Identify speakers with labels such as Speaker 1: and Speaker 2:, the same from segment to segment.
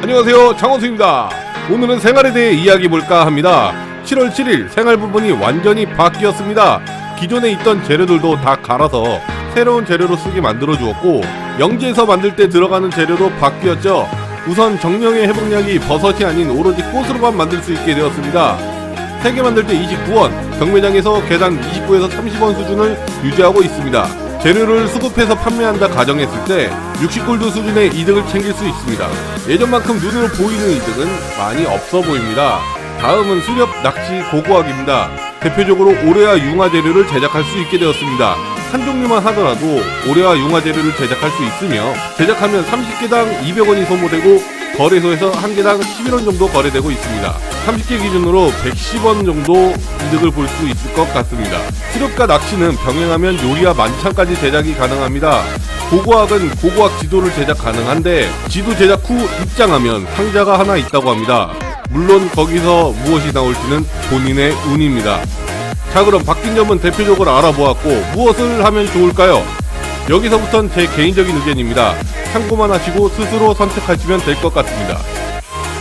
Speaker 1: 안녕하세요. 장원수입니다. 오늘은 생활에 대해 이야기 볼까 합니다. 7월 7일 생활 부분이 완전히 바뀌었습니다. 기존에 있던 재료들도 다 갈아서 새로운 재료로 쓰게 만들어 주었고 영지에서 만들 때 들어가는 재료도 바뀌었죠. 우선 정령의 회복약이 버섯이 아닌 오로지 꽃으로만 만들 수 있게 되었습니다. 3개 만들 때 29원 경매장에서 계단 29에서 30원 수준을 유지하고 있습니다 재료를 수급해서 판매한다 가정했을 때 60골드 수준의 이득을 챙길 수 있습니다. 예전만큼 눈으로 보이는 이득은 많이 없어 보입니다. 다음은 수렵 낚시 고고학입니다. 대표적으로 오레와 융화 재료를 제작할 수 있게 되었습니다. 한 종류만 하더라도 오레와 융화 재료를 제작할 수 있으며 제작하면 30개당 200원이 소모되고 거래소에서 한 개당 11원 정도 거래되고 있습니다. 30개 기준으로 110원 정도 이득을 볼 수 있을 것 같습니다. 수렵과 낚시는 병행하면 요리와 만찬까지 제작이 가능합니다. 고고학은 고고학 지도를 제작 가능한데 지도 제작 후 입장하면 상자가 하나 있다고 합니다. 물론 거기서 무엇이 나올지는 본인의 운입니다. 자 그럼 바뀐 점은 대표적으로 알아보았고 무엇을 하면 좋을까요? 여기서부턴 제 개인적인 의견입니다. 참고만 하시고 스스로 선택하시면 될 것 같습니다.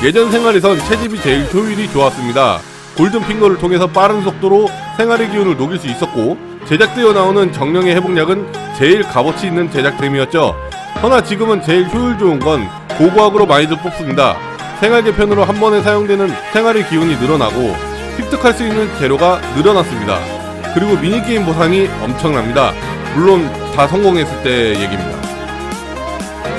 Speaker 1: 예전 생활에선 채집이 제일 효율이 좋았습니다. 골든 핑거를 통해서 빠른 속도로 생활의 기운을 녹일 수 있었고 제작되어 나오는 정령의 회복약은 제일 값어치 있는 제작템이었죠. 허나 지금은 제일 효율 좋은 건 고고학으로 많이들 뽑습니다. 생활 개편으로 한 번에 사용되는 생활의 기운이 늘어나고 획득할 수 있는 재료가 늘어났습니다. 그리고 미니게임 보상이 엄청납니다. 물론 다 성공했을 때 얘기입니다.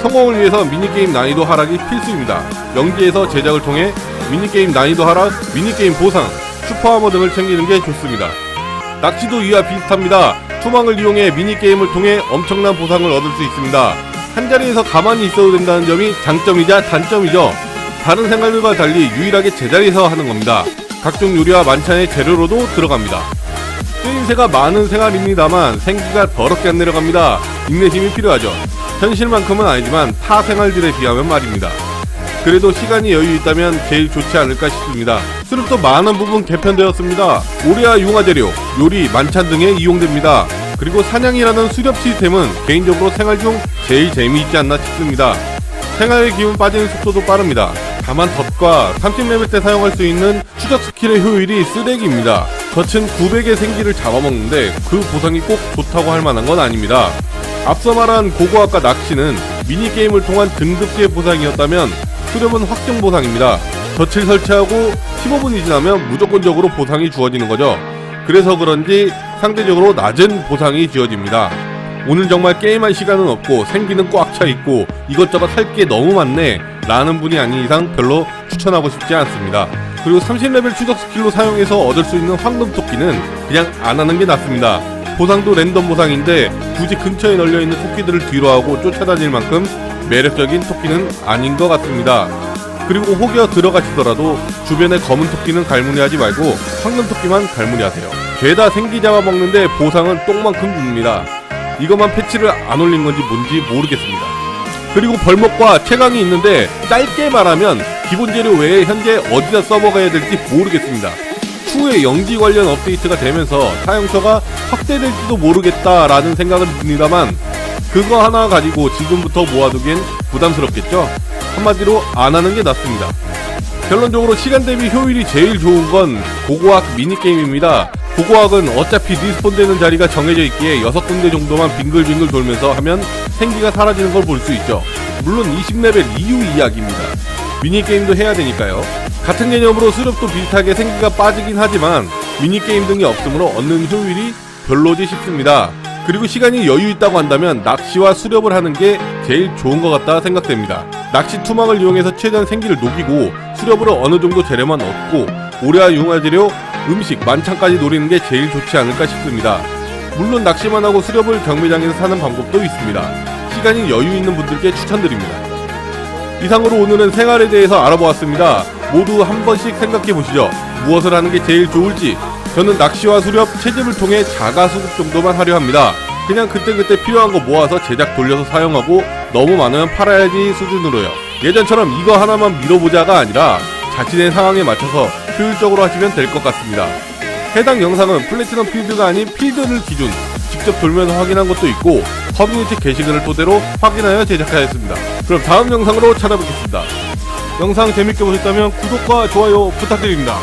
Speaker 1: 성공을 위해서 미니게임 난이도 하락이 필수입니다. 영지에서 제작을 통해 미니게임 난이도 하락, 미니게임 보상, 슈퍼하머 등을 챙기는 게 좋습니다. 낚시도 이와 비슷합니다. 투망을 이용해 미니게임을 통해 엄청난 보상을 얻을 수 있습니다. 한 자리에서 가만히 있어도 된다는 점이 장점이자 단점이죠. 다른 생활들과 달리 유일하게 제자리에서 하는 겁니다. 각종 요리와 만찬의 재료로도 들어갑니다. 쓰임새가 많은 생활입니다만 생기가 더럽게 안 내려갑니다. 인내심이 필요하죠. 현실만큼은 아니지만 타 생활들에 비하면 말입니다. 그래도 시간이 여유 있다면 제일 좋지 않을까 싶습니다. 수렵도 많은 부분 개편되었습니다. 오레아 융화 재료, 요리, 만찬 등에 이용됩니다. 그리고 사냥이라는 수렵 시스템은 개인적으로 생활 중 제일 재미있지 않나 싶습니다. 생활의 기운 빠지는 속도도 빠릅니다. 다만 덫과 30레벨 때 사용할 수 있는 추적 스킬의 효율이 쓰레기입니다. 덫은 900의 생기를 잡아먹는데 그 보상이 꼭 좋다고 할 만한 건 아닙니다. 앞서 말한 고고학과 낚시는 미니게임을 통한 등급제 보상이었다면 수렵은 확정 보상입니다. 덫을 설치하고 15분이 지나면 무조건적으로 보상이 주어지는 거죠. 그래서 그런지 상대적으로 낮은 보상이 지어집니다. 오늘 정말 게임할 시간은 없고 생기는 꽉 차 있고 이것저것 할 게 너무 많네 라는 분이 아닌 이상 별로 추천하고 싶지 않습니다. 그리고 30레벨 추적 스킬로 사용해서 얻을 수 있는 황금 토끼는 그냥 안 하는 게 낫습니다. 보상도 랜덤 보상인데 굳이 근처에 널려 있는 토끼들을 뒤로 하고 쫓아다닐 만큼 매력적인 토끼는 아닌 것 같습니다. 그리고 혹여 들어가시더라도 주변에 검은 토끼는 갈무리하지 말고 황금 토끼만 갈무리하세요. 죄다 생기 잡아먹는데 보상은 똥만큼 줍니다. 이것만 패치를 안 올린 건지 뭔지 모르겠습니다. 그리고 벌목과 채광이 있는데 짧게 말하면 기본 재료 외에 현재 어디다 써먹어야 될지 모르겠습니다. 추후에 영지 관련 업데이트가 되면서 사용처가 확대될지도 모르겠다라는 생각은 듭니다만 그거 하나 가지고 지금부터 모아두기엔 부담스럽겠죠? 한마디로 안 하는 게 낫습니다. 결론적으로 시간 대비 효율이 제일 좋은 건 고고학 미니게임입니다. 고고학은 어차피 리스폰 되는 자리가 정해져 있기에 6군데 정도만 빙글빙글 돌면서 하면 생기가 사라지는 걸 볼 수 있죠. 물론 20레벨 이후 이야기입니다. 미니게임도 해야 되니까요. 같은 개념으로 수렵도 비슷하게 생기가 빠지긴 하지만 미니게임 등이 없으므로 얻는 효율이 별로지 싶습니다. 그리고 시간이 여유 있다고 한다면 낚시와 수렵을 하는 게 제일 좋은 것 같다 생각됩니다. 낚시 투망을 이용해서 최대한 생기를 녹이고 수렵으로 어느 정도 재료만 얻고 오래와 융화 재료, 음식, 만찬까지 노리는 게 제일 좋지 않을까 싶습니다. 물론 낚시만 하고 수렵을 경매장에서 사는 방법도 있습니다. 시간이 여유 있는 분들께 추천드립니다. 이상으로 오늘은 생활에 대해서 알아보았습니다. 모두 한 번씩 생각해 보시죠. 무엇을 하는 게 제일 좋을지. 저는 낚시와 수렵, 채집을 통해 자가 수급 정도만 하려 합니다. 그냥 그때그때 필요한 거 모아서 제작 돌려서 사용하고 너무 많으면 팔아야지 수준으로요. 예전처럼 이거 하나만 밀어보자가 아니라 자신의 상황에 맞춰서 효율적으로 하시면 될 것 같습니다. 해당 영상은 플래티넘 필드가 아닌 필드를 기준 직접 돌면서 확인한 것도 있고 커뮤니티 게시글을 토대로 확인하여 제작하였습니다. 그럼 다음 영상으로 찾아뵙겠습니다. 영상 재밌게 보셨다면 구독과 좋아요 부탁드립니다.